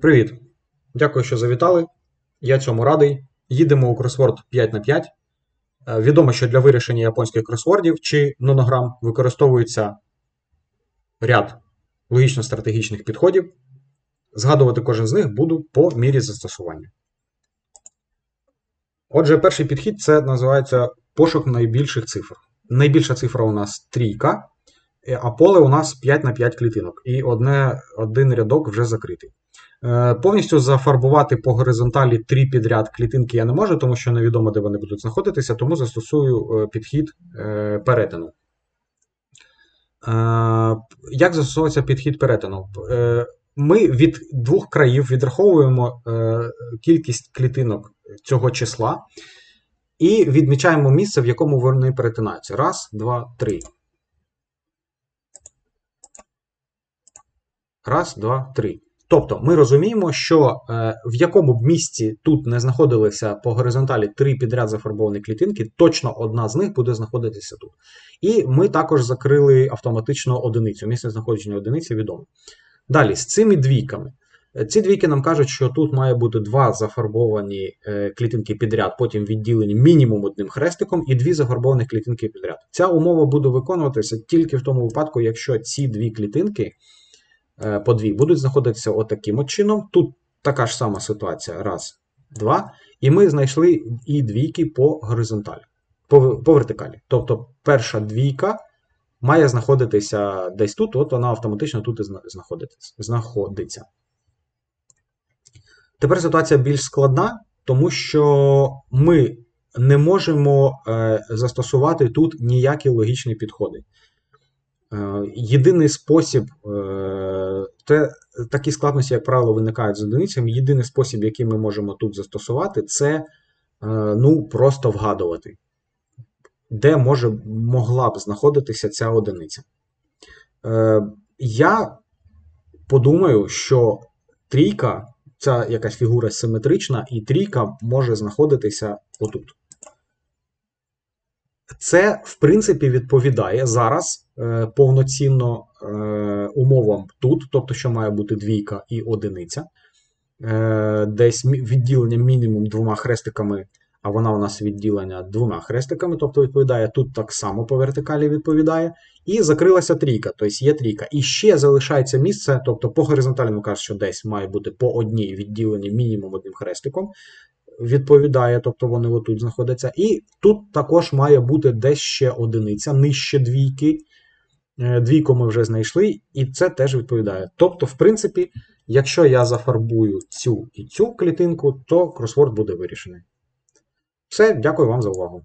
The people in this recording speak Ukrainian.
Привіт! Дякую, що завітали. Я цьому радий. Їдемо у кросворд 5 на 5. Е, Відомо, що для вирішення японських кросвордів чи нонограм використовується ряд логічно-стратегічних підходів. Згадувати кожен з них буду по мірі застосування. Отже, перший підхід це називається пошук найбільших цифр. Найбільша цифра у нас трійка, а поле у нас 5 на 5 клітинок. І одне, один рядок вже закритий. Е, Повністю зафарбувати по горизонталі три підряд клітинки я не можу, тому що невідомо, де вони будуть знаходитися, тому застосую е, підхід е, перетину. Е, Як застосовується підхід перетину? Е, Ми від двох країв відраховуємо е, кількість клітинок цього числа і відмічаємо місце, в якому вони перетинаються. Раз, два, три. Раз, два, три. Тобто ми розуміємо, що е, в якому б місці тут не знаходилися по горизонталі три підряд зафарбовані клітинки, точно одна з них буде знаходитися тут. І ми також закрили автоматично одиницю. Місце знаходження одиниці відомо. Далі, з цими двійками. Е, Ці двійки нам кажуть, що тут має бути два зафарбовані е, клітинки підряд, потім відділені мінімум одним хрестиком, і дві зафарбовані клітинки підряд. Ця умова буде виконуватися тільки в тому випадку, якщо ці дві клітинки по дві будуть знаходитися отаким от чином. Тут така ж сама ситуація. Раз, два. І ми знайшли і двійки по горизонталі, по, по вертикалі. Тобто перша двійка має знаходитися десь тут, от вона автоматично тут і знаходиться. Тепер ситуація більш складна, тому що ми не можемо е, застосувати тут ніякі логічні підходи. Е, єдиний спосіб, е, те, такі складності, як правило, виникають з одиницями. Єдиний спосіб, який ми можемо тут застосувати, це е, ну, просто вгадувати, де може, могла б знаходитися ця одиниця. Е, я подумаю, що трійка, ця якась фігура симетрична, і трійка може знаходитися отут. Це, в принципі, відповідає зараз е, повноцінно е, умовам тут, тобто, що має бути двійка і одиниця. Е, десь відділення мінімум двома хрестиками, а вона у нас відділення двома хрестиками, тобто відповідає тут так само по вертикалі відповідає. І закрилася трійка, тобто є трійка. І ще залишається місце, тобто по горизонтальному кажуть, що десь має бути по одній відділені мінімум одним хрестиком. Відповідає, тобто вони отут знаходяться. І тут також має бути десь ще одиниця, нижче двійки. Е, Двійку ми вже знайшли, і це теж відповідає. Тобто, в принципі, якщо я зафарбую цю і цю клітинку, то кросворд буде вирішений. Все, дякую вам за увагу.